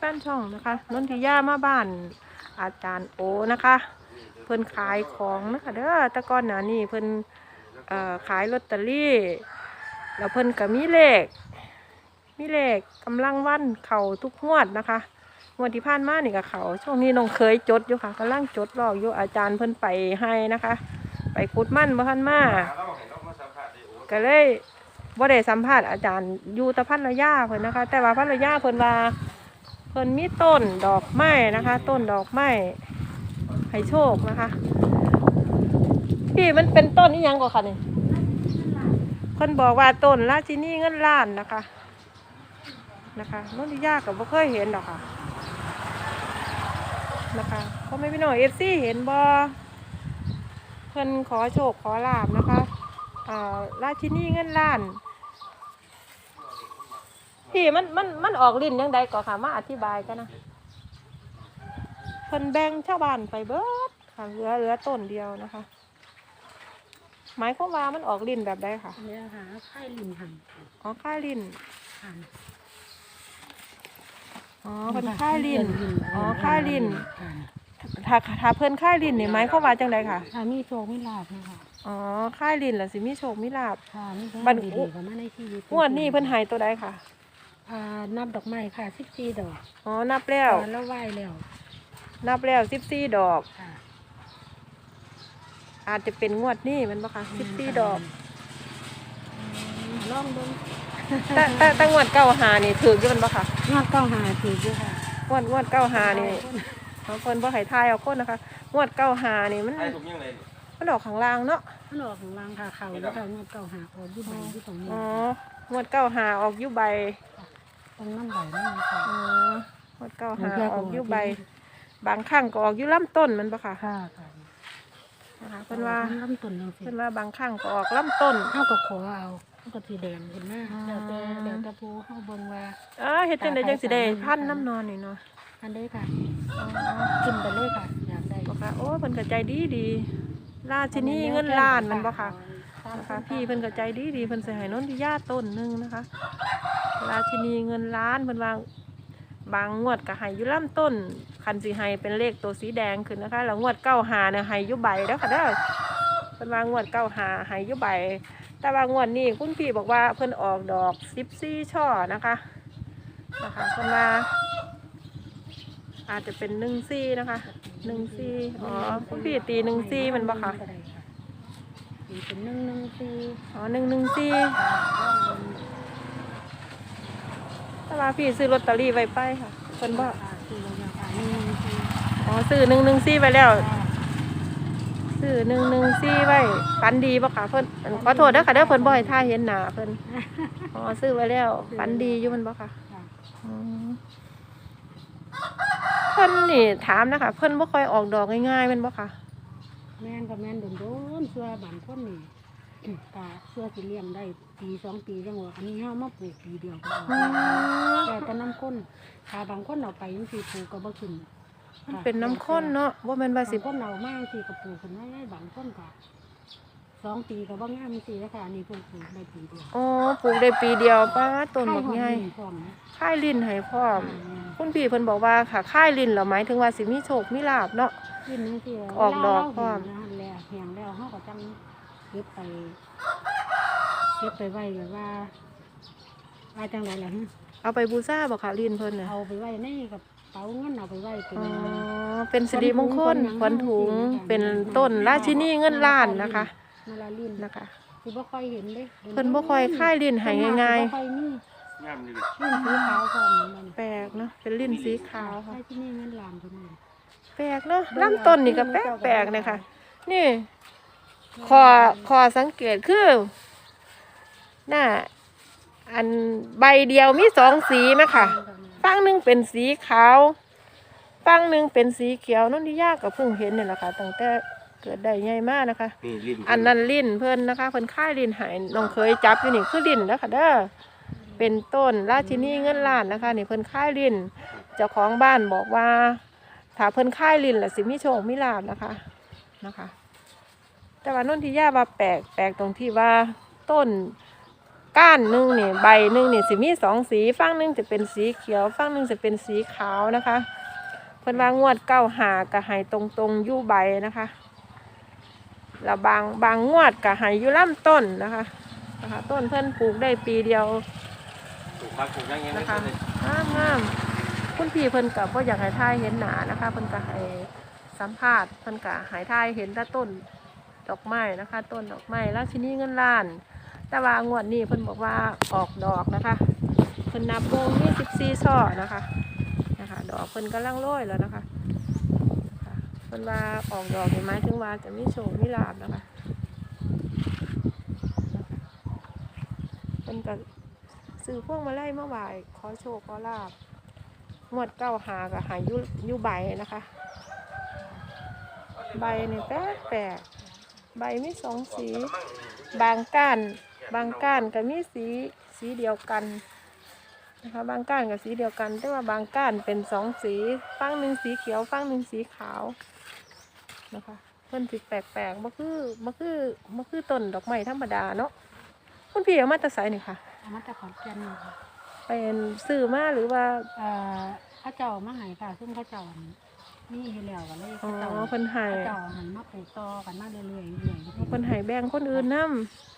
แฟนช่องนะคะนนทิยามาบ้านอาจารย์โอนะคะ เพิ่นขายของนะคะเด้อต่ก่อนหน้านี้เพิ่นเอ่อขายลอตเตอรี่ แล้วเพิ่นก็มีเลข มีเลขกำลังวันเข่าทุกงวดนะคะงวดที่ผ่านมานี่ก็เขาช่วงนี้น้องเคยจดอยู่ค่ะกำลังจดรออยู่อาจารย์เพิ่นไปให้นะคะ ไปคุดมั่นบ่ทันมาก็เลยบ่ได้สัมภาษณ์อาจารย์อยู่ตะพันระยาเพิ่นนะคะ แต่ว่าพันระยาเพิ่นว่า เพิ่นมีต้นดอกไม้นะคะ ต้นดอกไม้ให้โชคนะคะ พี่มันเป็นต้นนี่ยังกว่าค่ะนี่เพิ่นบอกว่าต้นราชินีเงินล้านนะคะนะคะนนทิยากกับบ่เคยเห็นดอกค่ะนะคะพ่อแม่พี่น้องเอฟซีเห็นบ่เพิ่นขอโชคขอลาบนะคะอ่าราชินีเงินล้าน พี่มันมันมันออกลิ้นยังไดก่อนค่ะมาอธิบายกันนะเพิ่นแบ่งชาวบ้านไปเบิดค่ะเหลือเหลือต้นเดียวนะคะ หมายความว่ามันออกลิ้นแบบใดค่ะเนี่ยค่ะค่ายลินหันอ๋อค่ายลิ้นหันอ๋อเพิ่นค่ายลิ้นอ๋อค่ายลิ้นถ้าถ้าเพิ่นค่ายลิ้นนี่หมายความว่าจังไดค่ะค่ะมีโชคมีลาภนะคะอ๋อค่ายลิ้นล่ะสิมีโชคมีลาบค่ะมีของบัดดีๆก็มาในชีวิตงวดนี้เพิ่นให้ตัวใดค่ะ อ่านับดอกไม้ค่ะสิบสี่ดอกอ๋อนับแล้วค่ะแล้วไหว้แล้วนับแล้วสิบสี่ดอก ค่ะอาจจะเป็นงวดนี้แมันบ่คะสิบสี่ดอกอืมลองดูแต่แต่แต่งวดเก้าหานี่ถืออยู่แมันบ่ค่ะงวดเก้าหาถือด้วยค่ะงวดงวดเก้าหานี่บางคนบ่ให้ทายเอาคนนะคะงวดเก้าหานี่มันไอ้ทุกยังไงมันออกข้างล่างเนาะมันออกของรางค่ะเขาแล้วค่ะงวดเก้าหาโอ้ยี่ใบที่ตรงนี้อ๋องวดเก้าหาออกอยุใบ ตรงน้ำใบนั่นเองค่ะ อ๋องวดเก้าหาออกอยุใบ บางครั้งก็ออกอยู่ลำต้นแมันบ่ค่ะค่ะค่ะนะคะเพิ่นว่าลำต้นยังสิเพิ่นว่าบางครั้งก็ออกลำต้นเข้ากับขอเอาเข้ากับสีแดงเห็นไหมอ๋อแล้วแต่แล้วแต่ผู้เข้าเบิ่งว่า เออเฮ็ดจังไดจังสิได้พันน้ำนอนนี่เนาะอันได้ค่ะอ๋อ กินไปเลยค่ะอยากได้บ่ค่ะโอ้ยเพิ่นก็ใจดีดีราชินีเงินล้านแมันบ่ค่ะ นะคะ พี่เพิ่นก็ใจดีดีเพิ่นสิให้น้นทิยาต้นหนึ่งนะคะ ราชินีเงินล้านเพิ่นว่าบางงวดก็ให้อยู่ลำต้น คันสิให้เป็นเลขตัวสีแดงขึ้นนะคะแล้วงวดเก้าหาเนี่ยห้ยู่ใบแล้วค่ะเด้อเพิ่นวางวดเก้าหาให้ยู่ใบ แต่ว่างวดนี้คุณพี่บอกว่าเพิ่นออกดอก14ช่อนะคะนะคะเพิ่นว่าอาจจะเป็นหนึ่งซี่นะคะหนึ่งซี่อ๋อคุณพี่ตีหนึ่งซี่มันบ่ค่ะ ตีเป็นหนึ่งหนึ่งสี่อ๋อหนึ่งหนึ่งซี่ต่ว่าพี่ซื้อลอตเตอรี่ไว้ไปค่ะเพิ่นบอกคือเราอยากหนึ่งหนึ่งสี่อ๋อซื้อหนึ่งหนึ่งซี่ไว้แล้วซื้อหนึ่งหนึ่งซี่ไว้ฝันดีปะค่ะเพิ่นอันขอโทษเด้อค่ะเด้อเพิ่นบ่ให้ท่าเห็นหนาเพิ่นอ๋อซื้อไว้แล้วฝันดีอยู่มันบ่ค่ะค่ะเพิ่นนี่ถามนะคะ เพิ่นบ่ค่อยออกดอกง่ายๆแมันบ่ค่ะ แม่นกับแม่นโดนโดนเสื้อบางคนนี่ตาเสื้อสิเลี้ยงได้ปีสองปีจังหวะอันนี้ห้ามาปลูกปีเดียวก็ออกอืมแต่ก็น้ำข้นถ้าบางคนเอาไปยังสิปลูกก็บ่ขึ้นมันเป็นน้ำข้นเนาะบ่แม่นว่าบางสิคนเอามากสิก็ปลูกขึ้นมาได้บางคนก็สองปีก็บ่งามสิแล้วค่ะอันนี้เพิ่งปลูกได้ปีเดียวอ๋อปลูกได้ปีเดียวป้าต้นบักใหญ่ไข่หอมพร้อมนะค่ายลิ้นให้พร้อมอ่าคุณพี่เพิ่นบอกว่าค่ะค่ายลิ้นเหรอหมายถึงว่าสิมีโชคมีลาบเนาะ ขึ้นนี่สิออกดอกพร้อมเวลาเราเห็นนะแล้วแห้งแล้วเฮาก็จังเก็บไปเก็บไปไว้แบบว่าว่าจังไดล่ะฮะเอาไปบูชาบ่ค่ะลิ้นเพิ่นน่ะเอาไปไว้ในกระเป๋าเงินเอาไปไว้เป็น อ๋อเป็นสิริมงคลขวัญถุงเป็นต้นราชินีเงินล้านนะคะนาลาลินนะคะสิบ่ค่อยเห็นเด้เพิ่นบ่ค่อยค่ายลิ้นให้ง่ายบ่ค่อยมีงามดี ลิ้นสีขาวพร้อมเหมือนกันๆแปลกเนาะเป็นลิ้นสีขาวค่ะ ใช่ที่นี่เงินล้านเพิ่นนี่ แปลกเนาะลำต้นนี่ก็แปลกแปลกๆนะคะนี่ขอขอสังเกตคือหน้าอันใบเดียวมีสองสีไหมค่ะฝั่งหนึ่งเป็นสีขาวฝั่งหนึ่งเป็นสีเขียวนั่นที่ยากกับเพิ่งเห็นนี่แหละค่ะตั้งแต่เกิดได้ใหญ่มากนะคะ นี่ลิ้นอันนั้นลิ้นเพิ่นนะคะเพิ่นค่ายลิ้นหายน้องเคยจับอยู่นี่คือลิ้นนะคะเด้อเป็นต้นราชินีเงินล้านนะคะ นี่เพิ่นค่ายลิ้นเจ้าของบ้านบอกว่า ถ้าเพิ่นค่ายลินล่ะสิมีโชคมีลาบนะคะนะคะ แต่ว่านนทิยาว่าแปลกแปลกตรงที่ว่าต้นก้านนึงนี่ใบนึงนี่สิมีสองสีฝั่งนึงจะเป็นสีเขียวฝั่งนึงจะเป็นสีขาวนะคะ เพิ่นว่างวดเก้าหากระให้ตรงตรงๆยู่ใบนะคะแล้วบางบางงวดกระห้อยู่ลำต้นนะคะนะคะ ต้นเพิ่นปลูกได้ปีเดียวถูกครับถูกยังไงนะคะงามงาม คุณพี่เพิ่นกับว่าอยากให้ทายเห็นหนานะคะเพิ่นก็ให้สัมภาษณ์เพิ่นก็ให้ทายเห็นแต่ต้นดอกไม้นะคะ ต้นดอกไม้แล้วทีนี้เงินล้าน แต่ว่างวดนี้เพิ่นบอกว่าออกดอกนะคะเพิ่นนับวงนี่สิบสี่ช่อนะคะนะคะ ดอกเพิ่นกำลังโรยแล้วนะคะเพิ่นว่าออกดอกเห็นี่หมถึงว่าจะมีโชคมีลาบนะคะเพิ่นก็ซื้อพวงมาไล่มาไหวขอโชคขอลาบ งวดเก้าหากับหายยุยุใบนะคะ ใบเนี่ยแปลกแปลกใบมีสองสี บางก้าน บางก้านก็มีสีสีเดียวกันนะคะบางก้านกับสีเดียวกัน แต่ว่าบางก้านเป็นสองสีฝั่งหนึ่งสีเขียวฝั่งหนึ่งสีขาวนะคะเพิ่นสิแปลกๆมันคือมันคือมันคือต้นดอกไม้ธรรมดาเนาะคุณพี่เอามาตะไซนี่ค่ะเอามาจากขอนแก่นนี่ค่ะ เป็นซื้อมาหรือว่าเอ่อเข้าเจ้ามาใหายค่ะ ซึ่งเข้าเจ้ามีให้แล้วกันเลยอ๋อเข้าเจ้าเพิ่นให้เข้าเจ้าหันมาปลูกต่อกันมาเรื่อยๆเรื่อยๆเพิ่นให้แบ่งคนอื่นนํ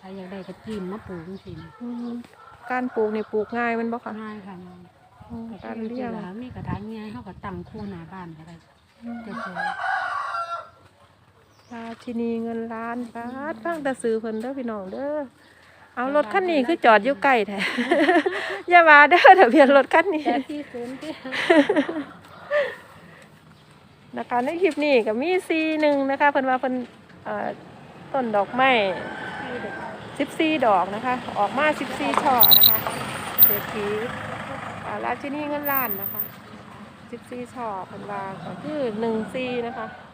ถ้าอยากได้ก็จีนมาปลูกจังซี่นะการปลูกนี่ปลูกง่ายแมันบ่ค่ะง่ายค่ะง่ายอืมก็การคือเลี้ยงแล้วมีกระถางง่ายเฮาก็ตั้งคู่หน้าบ้านก็ได้จะสวยราชินีเงินล้านบาทฟังแต่ซื้อเพิ่นเด้อพี่น้องเด้อ เอารถคันนี้คือจอดอยู่ใกล้แท้อย่ามาเด้อทะเบียนรถคันนี้แต่ที่ศูนย์ที่นะคะในคลิปนี้ก็มีซีหนึ่งนะคะเพิ่นว่าเพิ่นเอ่อต้นดอกไม้สิบสี่ดอกนะคะ ออกมาสิบสี่ช่อนะคะเศรษฐีอ่าราชินีเงินล้านนะคะสิบสี่ช่อเพิ่นว่าก็คือหนึ่งซีนะคะนะคะ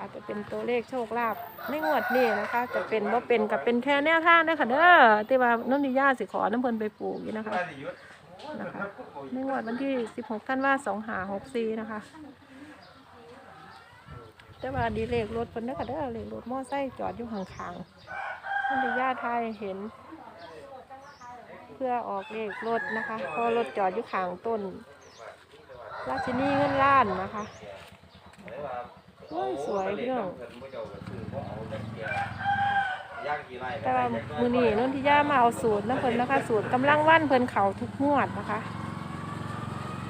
อาจจะเป็นตัวเลขโชคลาภในงวดนี้นะคะ จะเป็นว่าเป็นกับเป็นแค่แนวทางนะคะเด้อที่ว่านนทิยาสิขอน้ำเพิ่นไปปลูกอยู่นะคะนะคะในงวดวันที่ 16กันว่า2หา64นะคะแต่ว่าดีเลขรถเพิ่นเด้อค่ะเด้อเลขรถมอไซค์จอดอยู่ข้างๆมันได้ญาไทยเห็น เพื่อออกเลขรถนะคะพอรถจอดอยู่ข้างต้นราชินีเงินล้านนะคะ โอ้ยสวยพี่น้องแต่ว่ามือนี้นนทิยามาเอาสูตรนะเพิ่นนะคะ สูตรกำลังวันเพิ่นเขาทุกงวดนะคะ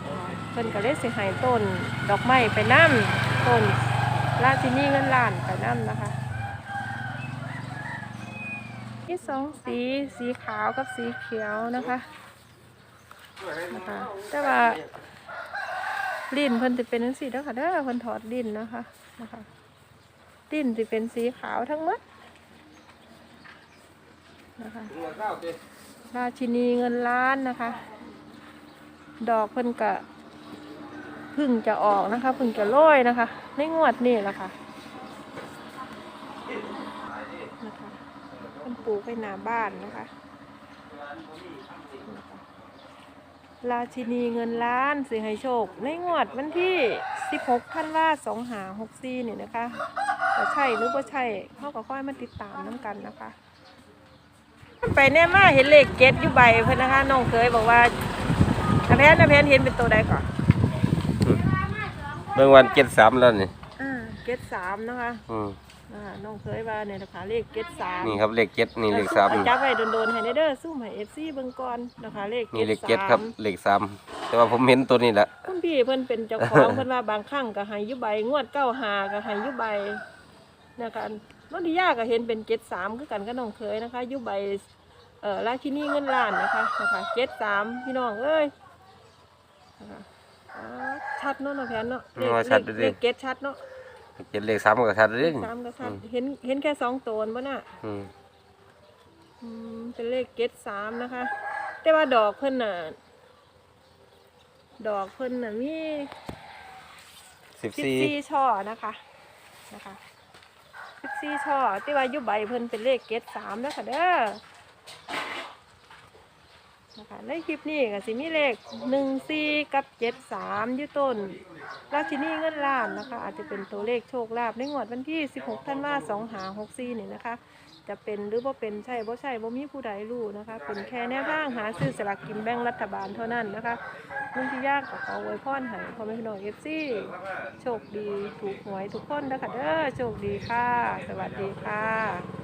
อ่าเพิ่นก็เลยสิให้ต้นดอกไม้ไปน้ำต้นราชินีเงินล้านไปน้ำนะคะที่สองสีสีขาวกับสีเขียวนะคะนะคะ แต่ว่า ลิ้นเพิ่นจะเป็นจังซี่เด้อค่ะเด้อเพิ่นถอดลิ้นนะคะนะคะลิ้นจะเป็นสีขาวทั้งหมดนะคะราชินีเงินล้านนะคะ ดอกเพิ่นกะพึ่งจะออกนะคะพึ่งจะโรยนะคะ ในงวดนี่แหละค่ะนะคะเพิ่นปลูกไปหน้าบ้านนะคะ ราชินีเงินล้านสิให้โชค ในงวดวันที่ 16ธันวาคม2564นี่นะคะจะใช่หรือว่าใช่เขาก็ค่อยมาติดตามน้ำกันนะคะ ไปแน่มาเห็นเลขเก็ตอยู่ใบเพิ่นนะคะน้องเคยบอกว่าอาแพนอาแพนเห็นเป็นตัวใดก่อนเบิ่งวันเจ็ดสามแล้วนี่อ่าเก็ตสามนะคะ อืม อ่าน้องเคยว่าเนี่ยนะคะเลขเก็ตสามนี่ครับเลขเจ็ดนี่เลขสามจับไว้โดนๆให้ได้เด้อสู้ให้เอฟซีเบิ่งก่อนนะคะเลขนี่เลขเก็เจ็ตดสาครับมเลขสามแต่ว่าผมเห็นตัวนี้แหละคุณพี่เพิ่นเป็นเจ้าของเพิ่นว่าบางครั้งก็ให้อยุใบงวดเก้าหาก็ให้อยุใบนะคะนนทิยาก็เห็นเป็นเก็ตสามคือกันก็น้องเคยนะคะอยุใบเอ่อราชินีเงินล้านนะคะนะคะเก็ตสามพี่น้องเอ้ยนะคะอ่าชัดเนาะน้องแพนเนาะเลขว่าชัดเลขดีเลขเก็ตชัดเนาะ เจ็ดเลขสามก็ชัดเลยสามก็ชัดเห็นเห็นแค่สองตัวบ่น่ะอืมอืมเป็นเลขเก็ตสามนะคะ แต่ว่าดอกเพิ่นน่ะ ดอกเพิ่นน่ะมีสิบสิบสี่สี่ช่อนะคะนะคะสิบสี่ช่อที่ว่าอยุใบเพิ่นเป็นเลขเก็ตสามนะคะเด้อ นะคะในคลิปนี้ก็สิมีเลขหนึ่งสี่กับเจ็ดสามยูต้นราชินีเงินล้านนะคะ อาจจะเป็นตัวเลขโชคลาภในงวดวันที่16ธันวาคม2564นี่นะคะ จะเป็นหรือบ่าเป็นใช่บ่ใช่บ่มีผู้ใดรู้นะคะ เป็นแค่แนวทางหาซื้อสลากกินแบ่งรัฐบาลเท่านั้นนะคะนุ่นที่ยากขอขออวยพรให้พ่อแม่พี่น้อง FC โชคดีถูกหวยทุกคนนะคะเด้อโชคดีค่ะ สวัสดีค่ะ